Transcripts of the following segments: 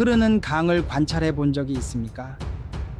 흐르는 강을 관찰해 본 적이 있습니까?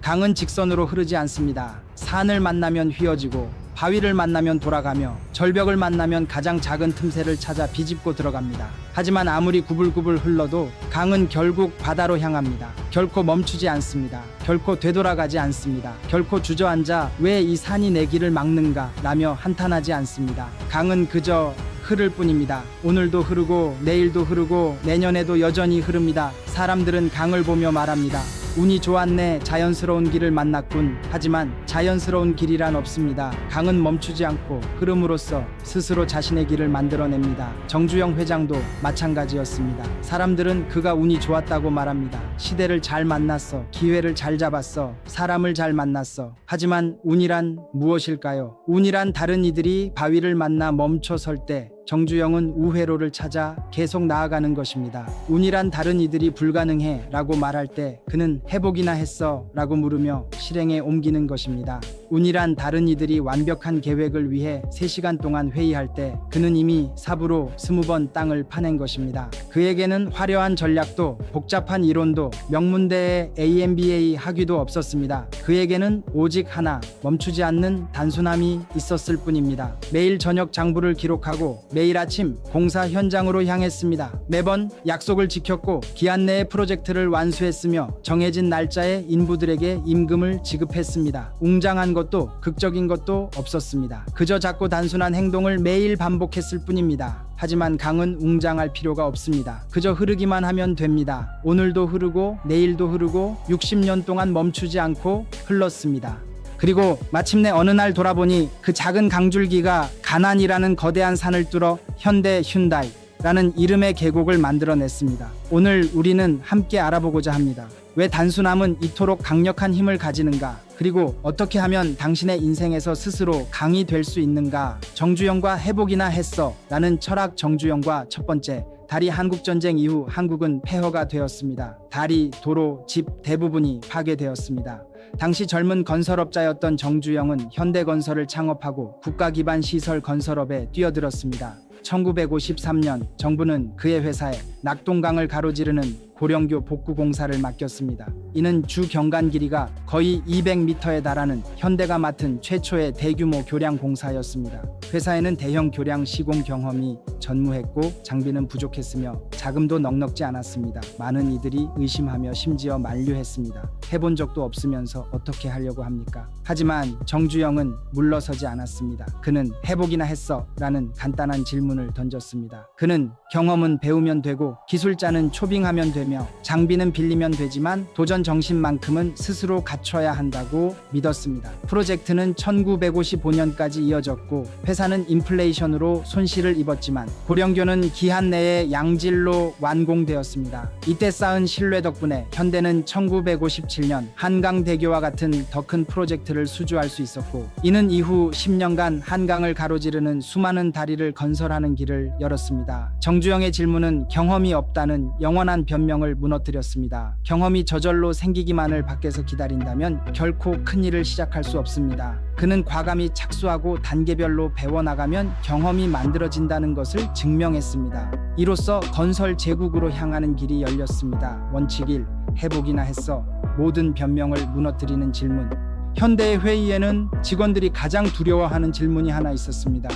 강은 직선으로 흐르지 않습니다. 산을 만나면 휘어지고 바위를 만나면 돌아가며 절벽을 만나면 가장 작은 틈새를 찾아 비집고 들어갑니다. 하지만 아무리 구불구불 흘러도 강은 결국 바다로 향합니다. 결코 멈추지 않습니다. 결코 되돌아가지 않습니다. 결코 주저앉아 왜 이 산이 내 길을 막는가 라며 한탄하지 않습니다. 강은 그저 흐를 뿐입니다. 오늘도 흐르고 내일도 흐르고 내년에도 여전히 흐릅니다. 사람들은 강을 보며 말합니다. 운이 좋았네. 자연스러운 길을 만났군. 하지만 자연스러운 길이란 없습니다. 강은 멈추지 않고 흐름으로써 스스로 자신의 길을 만들어냅니다. 정주영 회장도 마찬가지였습니다. 사람들은 그가 운이 좋았다고 말합니다. 시대를 잘 만났어. 기회를 잘 잡았어. 사람을 잘 만났어. 하지만 운이란 무엇일까요? 운이란 다른 이들이 바위를 만나 멈춰 설때 정주영은 우회로를 찾아 계속 나아가는 것입니다. 운이란 다른 이들이 불가능해 라고 말할 때 그는 회복이나 했어 라고 물으며 실행에 옮기는 것입니다. 운이란 다른 이들이 완벽한 계획을 위해 3시간 동안 회의할 때 그는 이미 삽으로 20번 땅을 파낸 것입니다. 그에게는 화려한 전략도 복잡한 이론도 명문대의 AMBA 학위도 없었습니다. 그에게는 오직 하나 멈추지 않는 단순함이 있었을 뿐입니다. 매일 저녁 장부를 기록하고 매일 아침 공사 현장으로 향했습니다. 매번 약속을 지켰고 기한 내에 프로젝트를 완수했으며 정해진 날짜에 인부들에게 임금을 지급했습니다. 웅장한 것도 극적인 것도 없었습니다. 그저 작고 단순한 행동을 매일 반복했을 뿐입니다. 하지만 강은 웅장할 필요가 없습니다. 그저 흐르기만 하면 됩니다. 오늘도 흐르고 내일도 흐르고 60년 동안 멈추지 않고 흘렀습니다. 그리고 마침내 어느 날 돌아보니 그 작은 강줄기가 가난이라는 거대한 산을 뚫어 현대 휴다이 라는 이름의 계곡을 만들어냈습니다. 오늘 우리는 함께 알아보고자 합니다. 왜 단순함은 이토록 강력한 힘을 가지는가? 그리고 어떻게 하면 당신의 인생에서 스스로 강이 될 수 있는가? 정주영과 회복이나 했어. 라는 철학 정주영과 첫 번째 다리 한국 전쟁 이후 한국은 폐허가 되었습니다. 다리, 도로, 집 대부분이 파괴되었습니다. 당시 젊은 건설업자였던 정주영은 현대건설을 창업하고 국가 기반 시설 건설업에 뛰어들었습니다. 1953년 정부는 그의 회사에 낙동강을 가로지르는 고령교 복구 공사를 맡겼습니다. 이는 주 경관 길이가 거의 200m에 달하는 현대가 맡은 최초의 대규모 교량 공사였습니다. 회사에는 대형 교량 시공 경험이 전무했고 장비는 부족했으며 자금도 넉넉지 않았습니다. 많은 이들이 의심하며 심지어 만류했습니다. 해본 적도 없으면서 어떻게 하려고 합니까? 하지만 정주영은 물러서지 않았습니다. 그는 회복이나 했어 라는 간단한 질문을 던졌습니다. 그는 경험은 배우면 되고 기술자는 초빙하면 되며 장비는 빌리면 되지만 도전 정신만큼은 스스로 갖춰야 한다고 믿었습니다. 프로젝트는 1955년까지 이어졌고 회사는 인플레이션으로 손실을 입었지만 고령교는 기한 내에 양질로 완공되었습니다. 이때 쌓은 신뢰 덕분에 현대는 1957년 한강대교와 같은 더 큰 프로젝트를 수주할 수 있었고 이는 이후 10년간 한강을 가로지르는 수많은 다리를 건설하는 길을 열었습니다. 정주영의 질문은 경험이 없다는 영원한 변명 을 무너뜨렸습니다. 경험이 저절로 생기기만을 밖에서 기다린다면 결코 큰 일을 시작할 수 없습니다. 그는 과감히 착수하고 단계별로 배워나가면 경험이 만들어진다는 것을 증명했습니다. 이로써 건설 제국으로 향하는 길이 열렸습니다. 원칙 1. 회복이나 했어. 모든 변명을 무너뜨리는 질문. 현대의 회의에는 직원들이 가장 두려워하는 질문이 하나 있었습니다.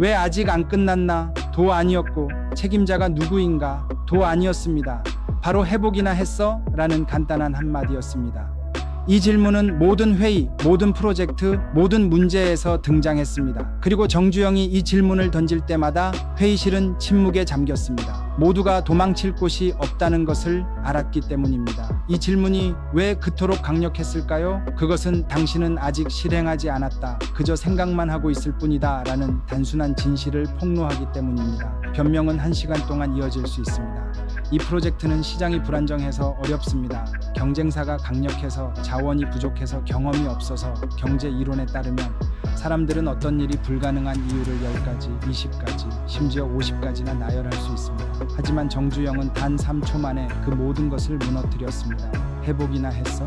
왜 아직 안 끝났나? 도 아니었고 책임자가 누구인가? 도 아니었습니다. 바로 회복이나 했어? 라는 간단한 한마디였습니다. 이 질문은 모든 회의, 모든 프로젝트, 모든 문제에서 등장했습니다. 그리고 정주영이 이 질문을 던질 때마다 회의실은 침묵에 잠겼습니다. 모두가 도망칠 곳이 없다는 것을 알았기 때문입니다. 이 질문이 왜 그토록 강력했을까요? 그것은 당신은 아직 실행하지 않았다. 그저 생각만 하고 있을 뿐이다. 라는 단순한 진실을 폭로하기 때문입니다. 변명은 한 시간 동안 이어질 수 있습니다. 이 프로젝트는 시장이 불안정해서 어렵습니다. 경쟁사가 강력해서 자원이 부족해서 경험이 없어서 경제 이론에 따르면 사람들은 어떤 일이 불가능한 이유를 10가지, 20가지, 심지어 50가지나 나열할 수 있습니다. 하지만 정주영은 단 3초 만에 그 모든 것을 무너뜨렸습니다. 회복이나 했어?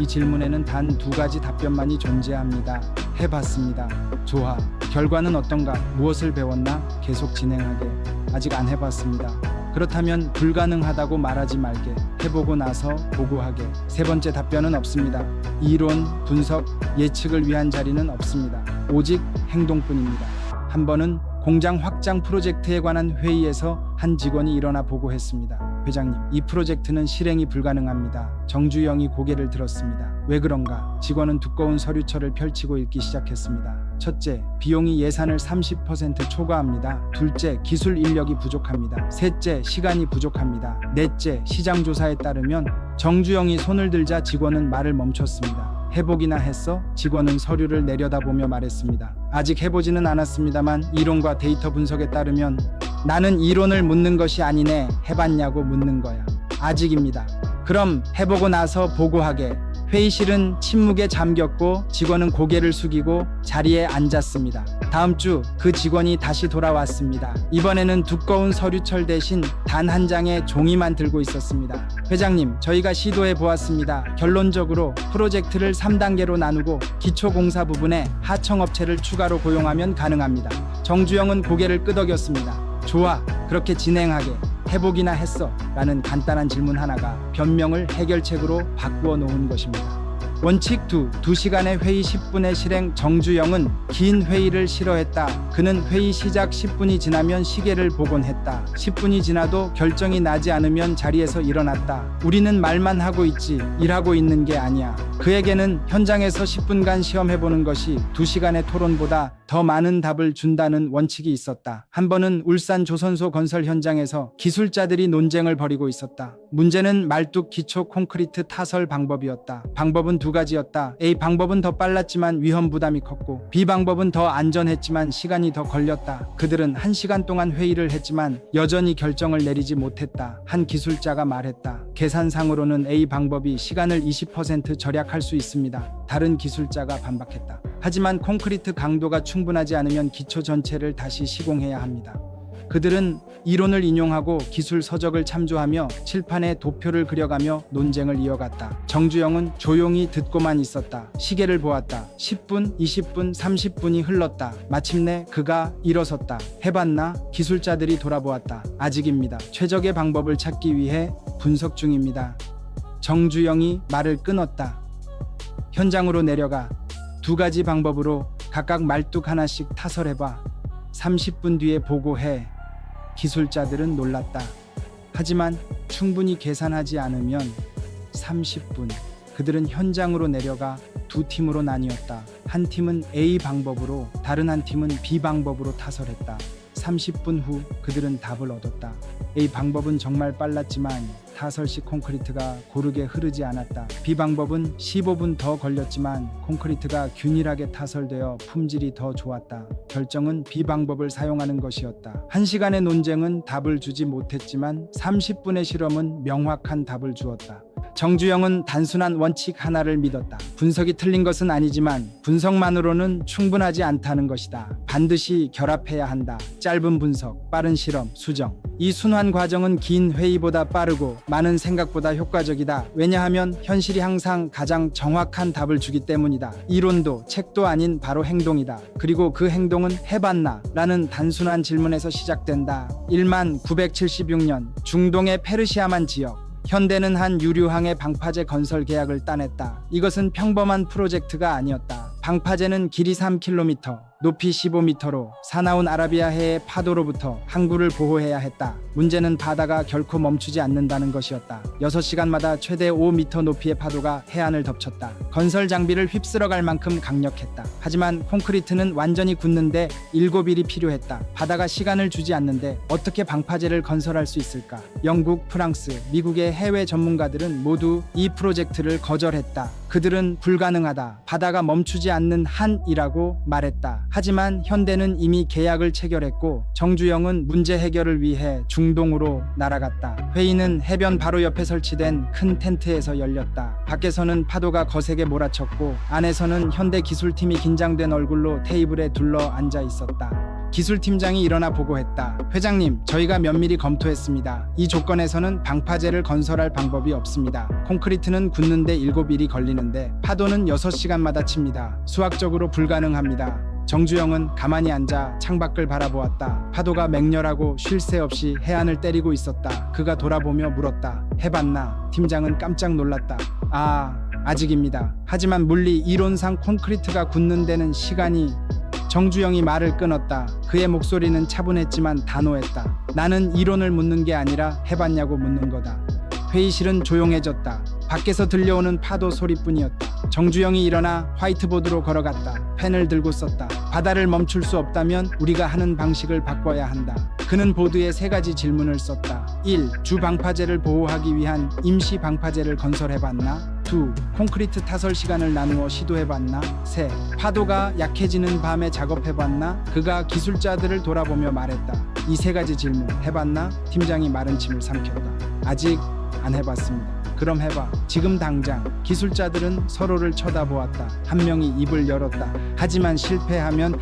이 질문에는 단 두 가지 답변만이 존재합니다. 해봤습니다. 좋아. 결과는 어떤가? 무엇을 배웠나? 계속 진행하게. 아직 안 해봤습니다. 그렇다면 불가능하다고 말하지 말게. 해보고 나서 보고하게. 세 번째 답변은 없습니다. 이론, 분석, 예측을 위한 자리는 없습니다. 오직 행동뿐입니다. 한 번은 공장 확장 프로젝트에 관한 회의에서 한 직원이 일어나 보고했습니다. 회장님, 이 프로젝트는 실행이 불가능합니다. 정주영이 고개를 들었습니다. 왜 그런가? 직원은 두꺼운 서류철을 펼치고 읽기 시작했습니다. 첫째, 비용이 예산을 30% 초과합니다. 둘째, 기술 인력이 부족합니다. 셋째, 시간이 부족합니다. 넷째, 시장 조사에 따르면 정주영이 손을 들자 직원은 말을 멈췄습니다. 해보기나 했어? 직원은 서류를 내려다보며 말했습니다. 아직 해보지는 않았습니다만 이론과 데이터 분석에 따르면 나는 이론을 묻는 것이 아니네. 해봤냐고 묻는 거야. 아직입니다. 그럼 해보고 나서 보고하게. 회의실은 침묵에 잠겼고 직원은 고개를 숙이고 자리에 앉았습니다. 다음 주 그 직원이 다시 돌아왔습니다. 이번에는 두꺼운 서류철 대신 단 한 장의 종이만 들고 있었습니다. 회장님, 저희가 시도해 보았습니다. 결론적으로 프로젝트를 3단계로 나누고 기초공사 부분에 하청업체를 추가로 고용하면 가능합니다. 정주영은 고개를 끄덕였습니다. 좋아, 그렇게 진행하게. 해보기나 했어. 라는 간단한 질문 하나가 변명을 해결책으로 바꾸어 놓은 것입니다. 원칙 2. 2시간의 회의 10분의 실행 정주영은 긴 회의를 싫어했다. 그는 회의 시작 10분이 지나면 시계를 보곤 했다. 10분이 지나도 결정이 나지 않으면 자리에서 일어났다. 우리는 말만 하고 있지 일하고 있는 게 아니야. 그에게는 현장에서 10분간 시험해보는 것이 2시간의 토론보다 더 많은 답을 준다는 원칙이 있었다. 한 번은 울산 조선소 건설 현장에서 기술자들이 논쟁을 벌이고 있었다. 문제는 말뚝 기초 콘크리트 타설 방법이었다. 방법은 두 가지였다. A 방법은 더 빨랐지만 위험 부담이 컸고 B 방법은 더 안전했지만 시간이 더 걸렸다. 그들은 한 시간 동안 회의를 했지만 여전히 결정을 내리지 못했다. 한 기술자가 말했다. 계산상으로는 A 방법이 시간을 20% 절약할 수 있습니다. 다른 기술자가 반박했다. 하지만 콘크리트 강도가 충분하지 않으면 기초 전체를 다시 시공해야 합니다. 그들은 이론을 인용하고 기술 서적을 참조하며 칠판에 도표를 그려가며 논쟁을 이어갔다. 정주영은 조용히 듣고만 있었다. 시계를 보았다. 10분, 20분, 30분이 흘렀다. 마침내 그가 일어섰다. 해봤나? 기술자들이 돌아보았다. 아직입니다. 최적의 방법을 찾기 위해 분석 중입니다. 정주영이 말을 끊었다. 현장으로 내려가 두 가지 방법으로 각각 말뚝 하나씩 타설해봐. 30분 뒤에 보고해. 기술자들은 놀랐다. 하지만 충분히 계산하지 않으면 30분. 그들은 현장으로 내려가 두 팀으로 나뉘었다. 한 팀은 A 방법으로, 다른 한 팀은 B 방법으로 타설했다. 30분 후 그들은 답을 얻었다. A 방법은 정말 빨랐지만 타설 시 콘크리트가 고르게 흐르지 않았다. B 방법은 15분 더 걸렸지만 콘크리트가 균일하게 타설되어 품질이 더 좋았다. 결정은 B 방법을 사용하는 것이었다. 1시간의 논쟁은 답을 주지 못했지만 30분의 실험은 명확한 답을 주었다. 정주영은 단순한 원칙 하나를 믿었다. 분석이 틀린 것은 아니지만 분석만으로는 충분하지 않다는 것이다. 반드시 결합해야 한다. 짧은 분석, 빠른 실험, 수정. 이 순환 과정은 긴 회의보다 빠르고 많은 생각보다 효과적이다. 왜냐하면 현실이 항상 가장 정확한 답을 주기 때문이다. 이론도 책도 아닌 바로 행동이다. 그리고 그 행동은 해봤나? 라는 단순한 질문에서 시작된다. 1만 976년 중동의 페르시아만 지역. 현대는 한 유류항의 방파제 건설 계약을 따냈다. 이것은 평범한 프로젝트가 아니었다. 방파제는 길이 3km, 높이 15m로 사나운 아라비아해의 파도로부터 항구를 보호해야 했다. 문제는 바다가 결코 멈추지 않는다는 것이었다. 6시간마다 최대 5m 높이의 파도가 해안을 덮쳤다. 건설 장비를 휩쓸어 갈 만큼 강력했다. 하지만 콘크리트는 완전히 굳는데 7일이 필요했다. 바다가 시간을 주지 않는데 어떻게 방파제를 건설할 수 있을까? 영국, 프랑스, 미국의 해외 전문가들은 모두 이 프로젝트를 거절했다. 그들은 불가능하다. 바다가 멈추지 않는 한이라고 말했다. 하지만 현대는 이미 계약을 체결했고 정주영은 문제 해결을 위해 중동으로 날아갔다. 회의는 해변 바로 옆에 설치된 큰 텐트에서 열렸다. 밖에서는 파도가 거세게 몰아쳤고 안에서는 현대 기술팀이 긴장된 얼굴로 테이블에 둘러 앉아 있었다. 기술팀장이 일어나 보고했다. 회장님, 저희가 면밀히 검토했습니다. 이 조건에서는 방파제를 건설할 방법이 없습니다. 콘크리트는 굳는데 7일이 걸리는데 파도는 6시간마다 칩니다. 수학적으로 불가능합니다. 정주영은 가만히 앉아 창밖을 바라보았다. 파도가 맹렬하고 쉴 새 없이 해안을 때리고 있었다. 그가 돌아보며 물었다. 해봤나? 팀장은 깜짝 놀랐다. 아, 아직입니다. 하지만 물리 이론상 콘크리트가 굳는 데는 시간이 정주영이 말을 끊었다. 그의 목소리는 차분했지만 단호했다. 나는 이론을 묻는 게 아니라 해봤냐고 묻는 거다. 회의실은 조용해졌다. 밖에서 들려오는 파도 소리뿐이었다. 정주영이 일어나 화이트보드로 걸어갔다. 펜을 들고 썼다. 바다를 멈출 수 없다면 우리가 하는 방식을 바꿔야 한다. 그는 보드에 세 가지 질문을 썼다. 1. 주 방파제를 보호하기 위한 임시 방파제를 건설해봤나? 2. 콘크리트 타설 시간을 나누어 시도해봤나? 3. 파도가 약해지는 밤에 작업해봤나? 그가 기술자들을 돌아보며 말했다. 이 세 가지 질문 해봤나? 팀장이 마른 침을 삼켰다. 아직 안 해봤습니다. 그럼 해봐. 지금 당장. 기술자들은 서로를 쳐다보았다. 한 명이 입을 열었다. 하지만 실패하면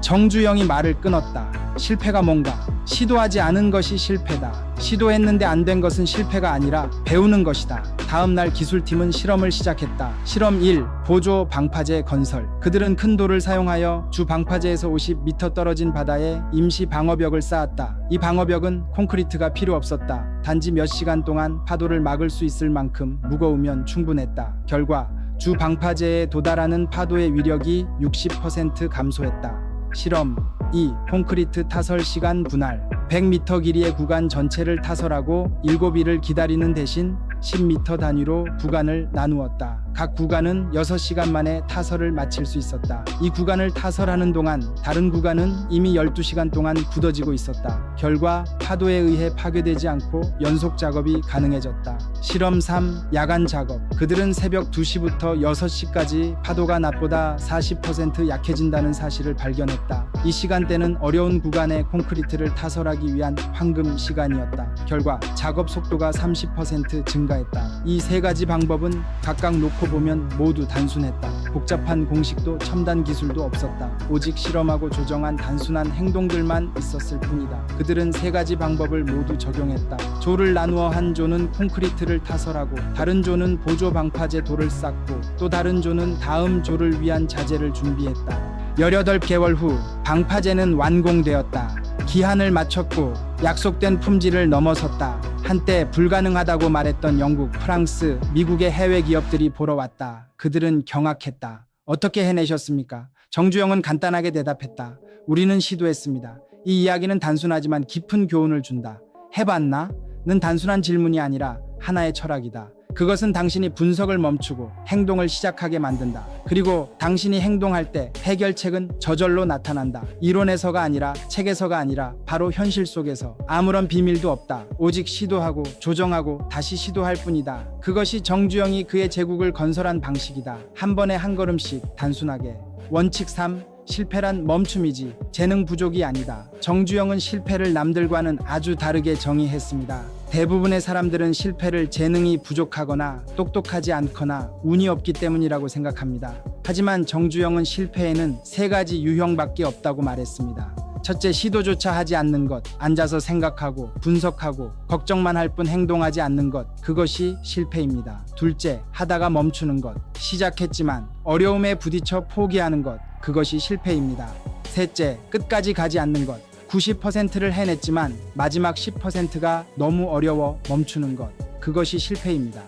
정주영이 말을 끊었다. 실패가 뭔가? 시도하지 않은 것이 실패다. 시도했는데 안 된 것은 실패가 아니라 배우는 것이다. 다음 날 기술팀은 실험을 시작했다. 실험 1. 보조 방파제 건설. 그들은 큰 돌을 사용하여 주 방파제에서 50m 떨어진 바다에 임시 방어벽을 쌓았다. 이 방어벽은 콘크리트가 필요 없었다. 단지 몇 시간 동안 파도를 막을 수 있을 만큼 무거우면 충분했다. 결과 주 방파제에 도달하는 파도의 위력이 60% 감소했다. 실험 2. 콘크리트 타설 시간 분할 100m 길이의 구간 전체를 타설하고 7일을 기다리는 대신 10m 단위로 구간을 나누었다. 각 구간은 6시간 만에 타설을 마칠 수 있었다. 이 구간을 타설하는 동안 다른 구간은 이미 12시간 동안 굳어지고 있었다. 결과 파도에 의해 파괴되지 않고 연속 작업이 가능해졌다. 실험 3. 야간 작업. 그들은 새벽 2시부터 6시까지 파도가 낮보다 40% 약해진다는 사실을 발견했다. 이 시간대는 어려운 구간의 콘크리트를 타설하기 위한 황금 시간이었다. 결과 작업 속도가 30% 증가했다. 이 세 가지 방법은 각각 놓고 보면 모두 단순했다. 복잡한 공식도 첨단 기술도 없었다. 오직 실험하고 조정한 단순한 행동들만 있었을 뿐이다. 그들은 세 가지 방법을 모두 적용했다. 조를 나누어 한 조는 콘크리트를 타설하고 다른 조는 보조 방파제 돌을 쌓고 또 다른 조는 다음 조를 위한 자재를 준비했다. 18개월 후 방파제는 완공되었다. 기한을 마쳤고 약속된 품질을 넘어섰다. 한때 불가능하다고 말했던 영국, 프랑스, 미국의 해외 기업들이 보러 왔다. 그들은 경악했다. 어떻게 해내셨습니까? 정주영은 간단하게 대답했다. 우리는 시도했습니다. 이 이야기는 단순하지만 깊은 교훈을 준다. 해봤나? 는 단순한 질문이 아니라 하나의 철학이다. 그것은 당신이 분석을 멈추고 행동을 시작하게 만든다. 그리고 당신이 행동할 때 해결책은 저절로 나타난다. 이론에서가 아니라 책에서가 아니라 바로 현실 속에서 아무런 비밀도 없다. 오직 시도하고 조정하고 다시 시도할 뿐이다. 그것이 정주영이 그의 제국을 건설한 방식이다. 한 번에 한 걸음씩 단순하게. 원칙 3. 실패란 멈춤이지 재능 부족이 아니다. 정주영은 실패를 남들과는 아주 다르게 정의했습니다. 대부분의 사람들은 실패를 재능이 부족하거나 똑똑하지 않거나 운이 없기 때문이라고 생각합니다. 하지만 정주영은 실패에는 세 가지 유형밖에 없다고 말했습니다. 첫째, 시도조차 하지 않는 것, 앉아서 생각하고 분석하고 걱정만 할 뿐 행동하지 않는 것, 그것이 실패입니다. 둘째, 하다가 멈추는 것, 시작했지만 어려움에 부딪혀 포기하는 것, 그것이 실패입니다. 셋째, 끝까지 가지 않는 것, 90%를 해냈지만 마지막 10%가 너무 어려워 멈추는 것, 그것이 실패입니다.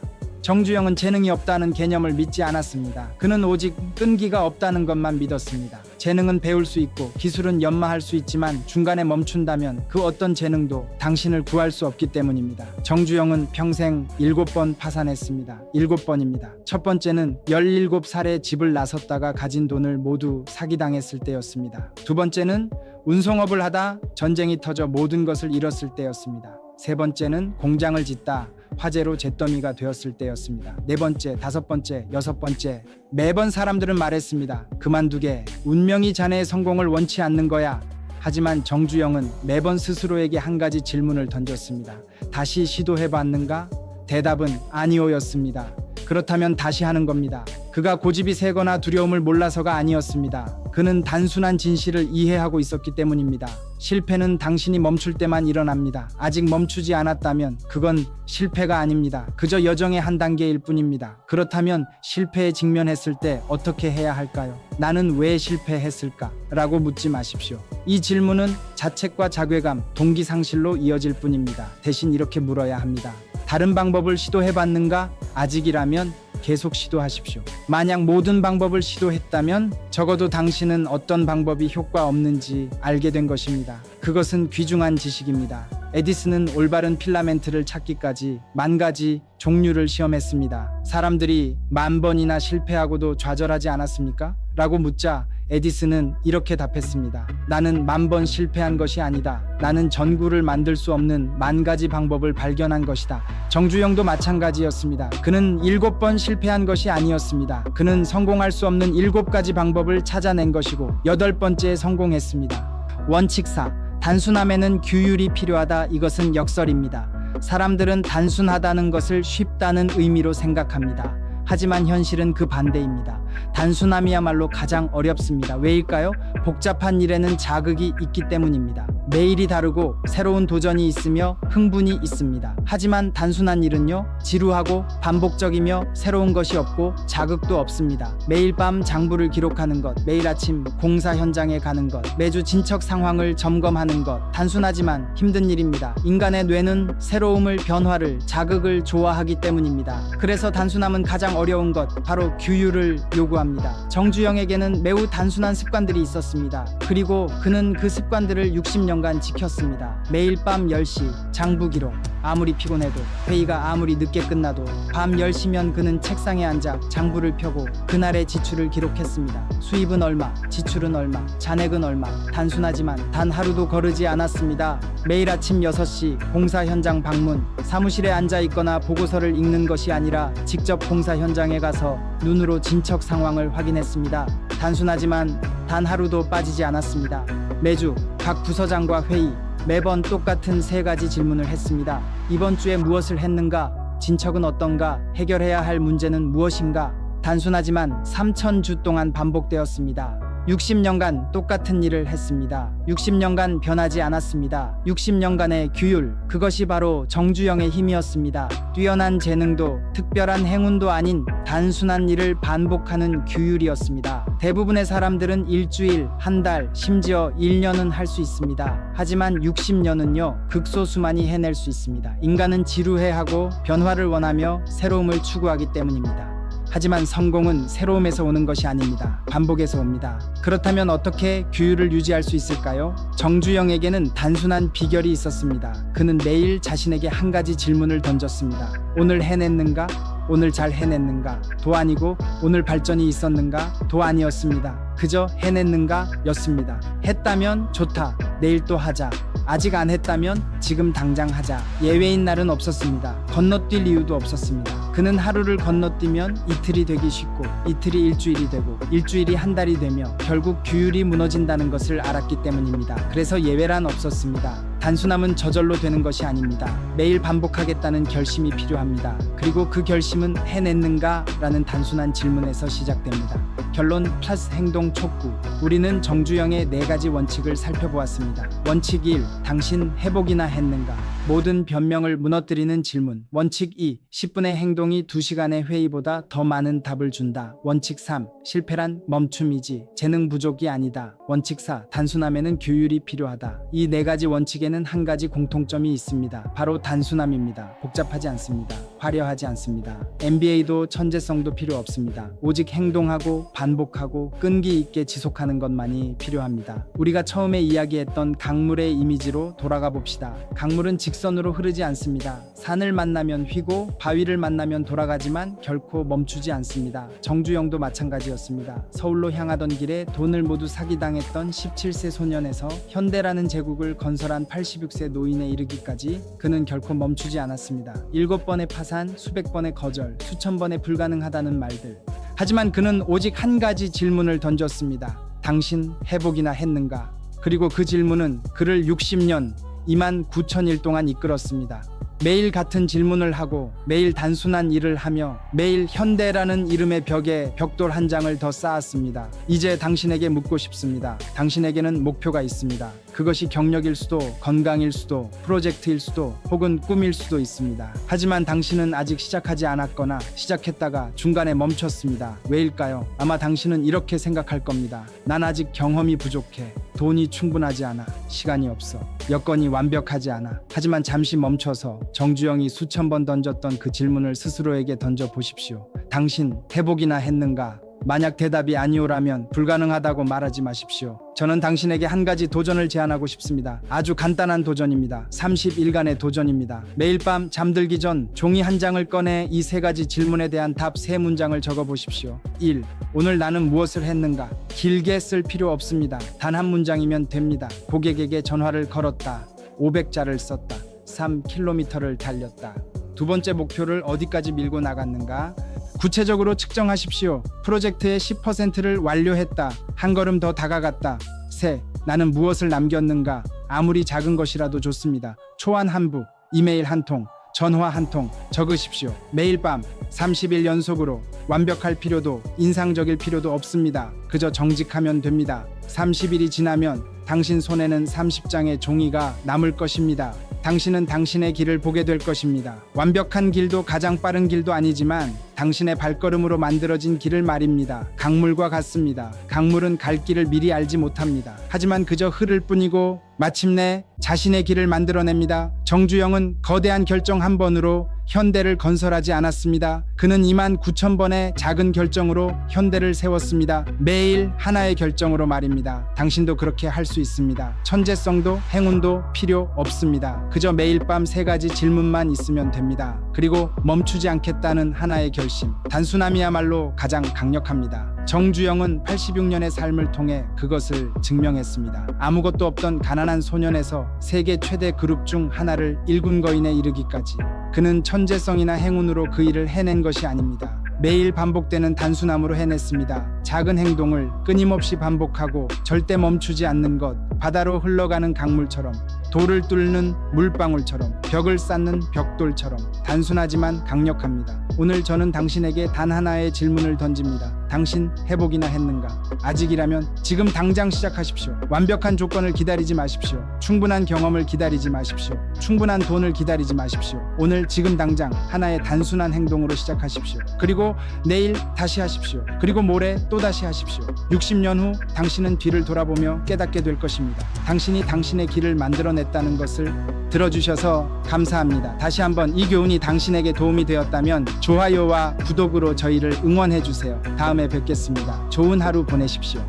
정주영은 재능이 없다는 개념을 믿지 않았습니다. 그는 오직 끈기가 없다는 것만 믿었습니다. 재능은 배울 수 있고 기술은 연마할 수 있지만 중간에 멈춘다면 그 어떤 재능도 당신을 구할 수 없기 때문입니다. 정주영은 평생 7번 파산했습니다. 7번입니다. 첫 번째는 17살에 집을 나섰다가 가진 돈을 모두 사기당했을 때였습니다. 두 번째는 운송업을 하다 전쟁이 터져 모든 것을 잃었을 때였습니다. 세 번째는 공장을 짓다 화재로 잿더미가 되었을 때였습니다. 네 번째, 다섯 번째, 여섯 번째. 매번 사람들은 말했습니다. 그만두게. 운명이 자네의 성공을 원치 않는 거야. 하지만 정주영은 매번 스스로에게 한 가지 질문을 던졌습니다. 다시 시도해 봤는가? 대답은 아니오였습니다. 그렇다면 다시 하는 겁니다. 그가 고집이 세거나 두려움을 몰라서가 아니었습니다. 그는 단순한 진실을 이해하고 있었기 때문입니다. 실패는 당신이 멈출 때만 일어납니다. 아직 멈추지 않았다면 그건 실패가 아닙니다. 그저 여정의 한 단계일 뿐입니다. 그렇다면 실패에 직면했을 때 어떻게 해야 할까요? 나는 왜 실패했을까? 라고 묻지 마십시오. 이 질문은 자책과 자괴감, 동기 상실로 이어질 뿐입니다. 대신 이렇게 물어야 합니다. 다른 방법을 시도해 봤는가? 아직이라면 계속 시도하십시오. 만약 모든 방법을 시도했다면 적어도 당신은 어떤 방법이 효과 없는지 알게 된 것입니다. 그것은 귀중한 지식입니다. 에디슨은 올바른 필라멘트를 찾기까지 만 가지 종류를 시험했습니다. 사람들이 만 번이나 실패하고도 좌절하지 않았습니까? 라고 묻자 에디슨은 이렇게 답했습니다. 나는 만 번 실패한 것이 아니다. 나는 전구를 만들 수 없는 만 가지 방법을 발견한 것이다. 정주영도 마찬가지였습니다. 그는 일곱 번 실패한 것이 아니었습니다. 그는 성공할 수 없는 일곱 가지 방법을 찾아낸 것이고 여덟 번째에 성공했습니다. 원칙사 단순함에는 규율이 필요하다. 이것은 역설입니다. 사람들은 단순하다는 것을 쉽다는 의미로 생각합니다. 하지만 현실은 그 반대입니다. 단순함이야말로 가장 어렵습니다. 왜일까요? 복잡한 일에는 자극이 있기 때문입니다. 매일이 다르고 새로운 도전이 있으며 흥분이 있습니다. 하지만 단순한 일은요, 지루하고 반복적이며 새로운 것이 없고 자극도 없습니다. 매일 밤 장부를 기록하는 것, 매일 아침 공사 현장에 가는 것, 매주 진척 상황을 점검하는 것, 단순하지만 힘든 일입니다. 인간의 뇌는 새로움을, 변화를, 자극을 좋아하기 때문입니다. 그래서 단순함은 가장 어려운 것, 바로 규율을 요구합니다. 정주영에게는 매우 단순한 습관들이 있었습니다. 그리고 그는 그 습관들을 60년 간 지켰습니다. 매일 밤 10시 장부 기록. 아무리 피곤해도 회의가 아무리 늦게 끝나도 밤 10시면 그는 책상에 앉아 장부를 펴고 그날의 지출을 기록했습니다. 수입은 얼마, 지출은 얼마, 잔액은 얼마. 단순하지만 단 하루도 거르지 않았습니다. 매일 아침 6시 공사 현장 방문. 사무실에 앉아 있거나 보고서를 읽는 것이 아니라 직접 공사 현장에 가서 눈으로 진척 상황을 확인했습니다. 단순하지만 단 하루도 빠지지 않았습니다. 매주 각 부서장과 회의, 매번 똑같은 세 가지 질문을 했습니다. 이번 주에 무엇을 했는가? 진척은 어떤가? 해결해야 할 문제는 무엇인가? 단순하지만 3,000주 동안 반복되었습니다. 60년간 똑같은 일을 했습니다. 60년간 변하지 않았습니다. 60년간의 규율, 그것이 바로 정주영의 힘이었습니다. 뛰어난 재능도 특별한 행운도 아닌 단순한 일을 반복하는 규율이었습니다. 대부분의 사람들은 일주일, 한 달, 심지어 1년은 할 수 있습니다. 하지만 60년은요, 극소수만이 해낼 수 있습니다. 인간은 지루해하고 변화를 원하며 새로움을 추구하기 때문입니다. 하지만 성공은 새로움에서 오는 것이 아닙니다. 반복에서 옵니다. 그렇다면 어떻게 규율을 유지할 수 있을까요? 정주영에게는 단순한 비결이 있었습니다. 그는 매일 자신에게 한 가지 질문을 던졌습니다. 오늘 해냈는가? 오늘 잘 해냈는가? 도 아니고 오늘 발전이 있었는가? 도 아니었습니다. 그저 해냈는가? 였습니다. 했다면 좋다. 내일 또 하자. 아직 안 했다면 지금 당장 하자. 예외인 날은 없었습니다. 건너뛸 이유도 없었습니다. 그는 하루를 건너뛰면 이틀이 되기 쉽고 이틀이 일주일이 되고 일주일이 한 달이 되며 결국 규율이 무너진다는 것을 알았기 때문입니다. 그래서 예외란 없었습니다. 단순함은 저절로 되는 것이 아닙니다. 매일 반복하겠다는 결심이 필요합니다. 그리고 그 결심은 해냈는가? 라는 단순한 질문에서 시작됩니다. 결론 플러스 행동 촉구. 우리는 정주영의 네 가지 원칙을 살펴보았습니다. 원칙 1. 당신 회복이나 했는가? 모든 변명을 무너뜨리는 질문. 원칙 2. 10분의 행동이 2시간의 회의보다 더 많은 답을 준다. 원칙 3. 실패란 멈춤이지 재능 부족이 아니다. 원칙 4. 단순함에는 규율이 필요하다. 이 네 가지 원칙에는 한 가지 공통점이 있습니다. 바로 단순함입니다. 복잡하지 않습니다. 화려하지 않습니다. MBA도 천재성도 필요 없습니다. 오직 행동하고 반복하고 끈기 있게 지속하는 것만이 필요합니다. 우리가 처음에 이야기했던 강물의 이미지로 돌아가 봅시다. 강물은 직 선으로 흐르지 않습니다. 산을 만나면 휘고 바위를 만나면 돌아가지만 결코 멈추지 않습니다. 정주영도 마찬가지였습니다. 서울로 향하던 길에 돈을 모두 사기당했던 17세 소년에서 현대라는 제국을 건설한 86세 노인에 이르기까지 그는 결코 멈추지 않았습니다. 일곱 번의 파산, 수백 번의 거절, 수천 번의 불가능하다는 말들. 하지만 그는 오직 한 가지 질문을 던졌습니다. 당신 회복이나 했는가? 그리고 그 질문은 그를 60년 2만 9천 일 동안 이끌었습니다. 매일 같은 질문을 하고 매일 단순한 일을 하며 매일 현대라는 이름의 벽에 벽돌 한 장을 더 쌓았습니다. 이제 당신에게 묻고 싶습니다. 당신에게는 목표가 있습니다. 그것이 경력일 수도 건강일 수도 프로젝트일 수도 혹은 꿈일 수도 있습니다. 하지만 당신은 아직 시작하지 않았거나 시작했다가 중간에 멈췄습니다. 왜일까요? 아마 당신은 이렇게 생각할 겁니다. 난 아직 경험이 부족해. 돈이 충분하지 않아. 시간이 없어. 여건이 완벽하지 않아. 하지만 잠시 멈춰서 정주영이 수천 번 던졌던 그 질문을 스스로에게 던져 보십시오. 당신 회복이나 했는가? 만약 대답이 아니오라면 불가능하다고 말하지 마십시오. 저는 당신에게 한 가지 도전을 제안하고 싶습니다. 아주 간단한 도전입니다. 30일간의 도전입니다. 매일 밤 잠들기 전 종이 한 장을 꺼내 이 세 가지 질문에 대한 답 세 문장을 적어 보십시오. 1. 오늘 나는 무엇을 했는가? 길게 쓸 필요 없습니다. 단 한 문장이면 됩니다. 고객에게 전화를 걸었다. 500자를 썼다. 3km를 달렸다. 두 번째 목표를 어디까지 밀고 나갔는가? 구체적으로 측정하십시오. 프로젝트의 10%를 완료했다. 한 걸음 더 다가갔다. 세, 나는 무엇을 남겼는가? 아무리 작은 것이라도 좋습니다. 초안 한 부, 이메일 한 통, 전화 한 통 적으십시오. 매일 밤 30일 연속으로 완벽할 필요도 인상적일 필요도 없습니다. 그저 정직하면 됩니다. 30일이 지나면 당신 손에는 30장의 종이가 남을 것입니다. 당신은 당신의 길을 보게 될 것입니다. 완벽한 길도 가장 빠른 길도 아니지만 당신의 발걸음으로 만들어진 길을 말입니다. 강물과 같습니다. 강물은 갈 길을 미리 알지 못합니다. 하지만 그저 흐를 뿐이고 마침내 자신의 길을 만들어냅니다. 정주영은 거대한 결정 한 번으로 현대를 건설하지 않았습니다. 그는 2만 9천 번의 작은 결정으로 현대를 세웠습니다. 매일 하나의 결정으로 말입니다. 당신도 그렇게 할 수 있습니다. 천재성도 행운도 필요 없습니다. 그저 매일 밤 세 가지 질문만 있으면 됩니다. 그리고 멈추지 않겠다는 하나의 결심. 단순함이야말로 가장 강력합니다. 정주영은 86년의 삶을 통해 그것을 증명했습니다. 아무것도 없던 가난한 소년에서 세계 최대 그룹 중 하나를 일군 거인에 이르기까지 그는 천재성이나 행운으로 그 일을 해낸 것이 아닙니다. 매일 반복되는 단순함으로 해냈습니다. 작은 행동을 끊임없이 반복하고 절대 멈추지 않는 것, 바다로 흘러가는 강물처럼, 돌을 뚫는 물방울처럼, 벽을 쌓는 벽돌처럼, 단순하지만 강력합니다. 오늘 저는 당신에게 단 하나의 질문을 던집니다. 당신 회복이나 했는가? 아직이라면 지금 당장 시작하십시오. 완벽한 조건을 기다리지 마십시오. 충분한 경험을 기다리지 마십시오. 충분한 돈을 기다리지 마십시오. 오늘 지금 당장 하나의 단순한 행동으로 시작하십시오. 그리고 내일 다시 하십시오. 그리고 모레 또 다시 하십시오. 60년 후 당신은 뒤를 돌아보며 깨닫게 될 것입니다. 당신이 당신의 길을 만들어냈다는 것을 들어주셔서 감사합니다. 다시 한번 이 교훈이 당신에게 도움이 되었다면 좋아요와 구독으로 저희를 응원해 주세요. 다음에 뵙겠습니다. 좋은 하루 보내십시오.